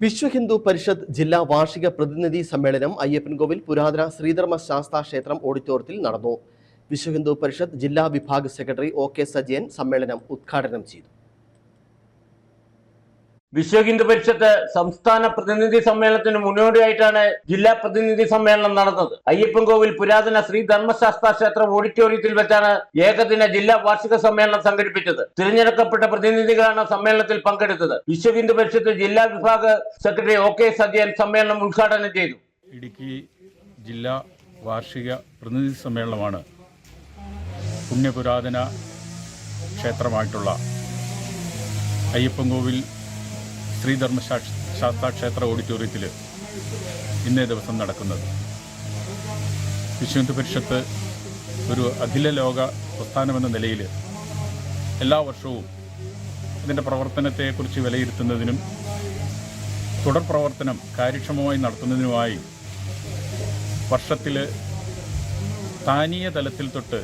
വിശ്വ ഹിന്ദു പരിഷത്ത് ജില്ലാ വാർഷിക പ്രതിനിധി സമ്മേളനം അയ്യപ്പൻകോവിൽ പുരാതന ശ്രീധർമ്മ ശാസ്താ ക്ഷേത്രം ഓഡിറ്റോറിയത്തിൽ നടന്നു. വിശ്വ ഹിന്ദു പരിഷത്ത് ജില്ലാ വിഭാഗ സെക്രട്ടറി ഒ കെ സജയൻ സമ്മേളനം ഉദ്ഘാടനം ചെയ്തു. വിശ്വ ഹിന്ദു പരിഷത്ത് സംസ്ഥാന പ്രതിനിധി സമ്മേളനത്തിന് മുന്നോടിയായിട്ടാണ് ജില്ലാ പ്രതിനിധി സമ്മേളനം നടന്നത്. അയ്യപ്പൻകോവിൽ പുരാതന ശ്രീ ധർമ്മശാസ്ത്ര ക്ഷേത്ര ഓഡിറ്റോറിയത്തിൽ വെച്ചാണ് ഏകദിന ജില്ലാ വാർഷിക സമ്മേളനം സംഘടിപ്പിച്ചത്. തിരഞ്ഞെടുക്കപ്പെട്ട പ്രതിനിധികളാണ് സമ്മേളനത്തിൽ പങ്കെടുത്തത്. വിശ്വ ഹിന്ദു പരിഷത്ത് ജില്ലാ വിഭാഗ സെക്രട്ടറി ഒ കെ സജയൻ സമ്മേളനം ഉദ്ഘാടനം ചെയ്തു. ഇടുക്കി ജില്ലാ വാർഷിക പ്രതിനിധി സമ്മേളനമാണ് പുണ്യപുരാതന ക്ഷേത്രമായിട്ടുള്ള അയ്യപ്പൻകോവിൽ ശ്രീധർമ്മ ശാസ്താ ക്ഷേത്ര ഓഡിറ്റോറിയത്തിൽ ഇന്നേ ദിവസം നടക്കുന്നത്. വിശ്വഹിന്ദു പരിഷത്ത് ഒരു അഖില ലോക പ്രസ്ഥാനമെന്ന നിലയിൽ എല്ലാ വർഷവും ഇതിന്റെ പ്രവർത്തനത്തെക്കുറിച്ച് വിലയിരുത്തുന്നതിനും തുടർ പ്രവർത്തനം കാര്യക്ഷമമായി നടത്തുന്നതിനുമായി വർഷത്തിൽ സ്ഥാനീയ തലത്തിൽ തൊട്ട്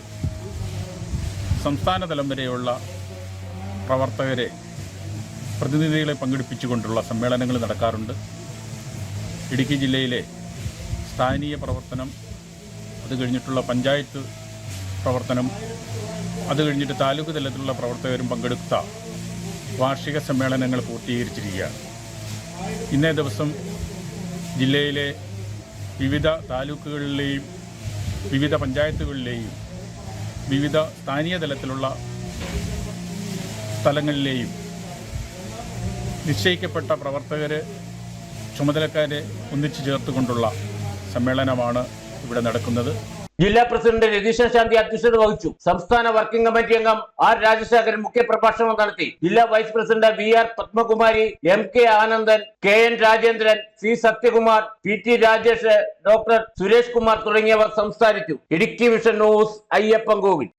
സംസ്ഥാന തലം വരെയുള്ള പ്രവർത്തകരെ പ്രതിനിധികളെ പങ്കെടുപ്പിച്ചുകൊണ്ടുള്ള സമ്മേളനങ്ങൾ നടക്കാറുണ്ട്. ഇടുക്കി ജില്ലയിലെ സ്ഥാനീയ പ്രവർത്തനം അത് കഴിഞ്ഞിട്ടുള്ള പഞ്ചായത്ത് പ്രവർത്തനം അത് കഴിഞ്ഞിട്ട് താലൂക്ക് തലത്തിലുള്ള പ്രവർത്തകരും പങ്കെടുത്ത വാർഷിക സമ്മേളനങ്ങൾ പൂർത്തീകരിച്ചിരിക്കുകയാണ്. ഇന്നേ ദിവസം ജില്ലയിലെ വിവിധ താലൂക്കുകളിലെയും വിവിധ പഞ്ചായത്തുകളിലെയും വിവിധ സ്ഥാനീയ തലത്തിലുള്ള സ്ഥലങ്ങളിലെയും നിശ്ചയിക്കപ്പെട്ട പ്രവർത്തകർ ചുമതലക്കാരെ ഒന്നിച്ചു ചേർത്തുകൊണ്ടുള്ള സമ്മേളനമാണ് ഇവിടെ നടക്കുന്നത്. ജില്ലാ പ്രസിഡന്റ് രതീശൻ ശാന്തി അധ്യക്ഷത വഹിച്ചു. സംസ്ഥാന വർക്കിംഗ് കമ്മിറ്റി അംഗം ആർ രാജശേഖരൻ മുഖ്യപ്രഭാഷണം നടത്തി. ജില്ലാ vice president V R Padmakumari M K Anandan K N Rajendran C Sathyakumar P T Rajesh doctor Suresh Kumar തുടങ്ങിയവർ സംസാരിച്ചു. Idukki vision news Ayyappancoil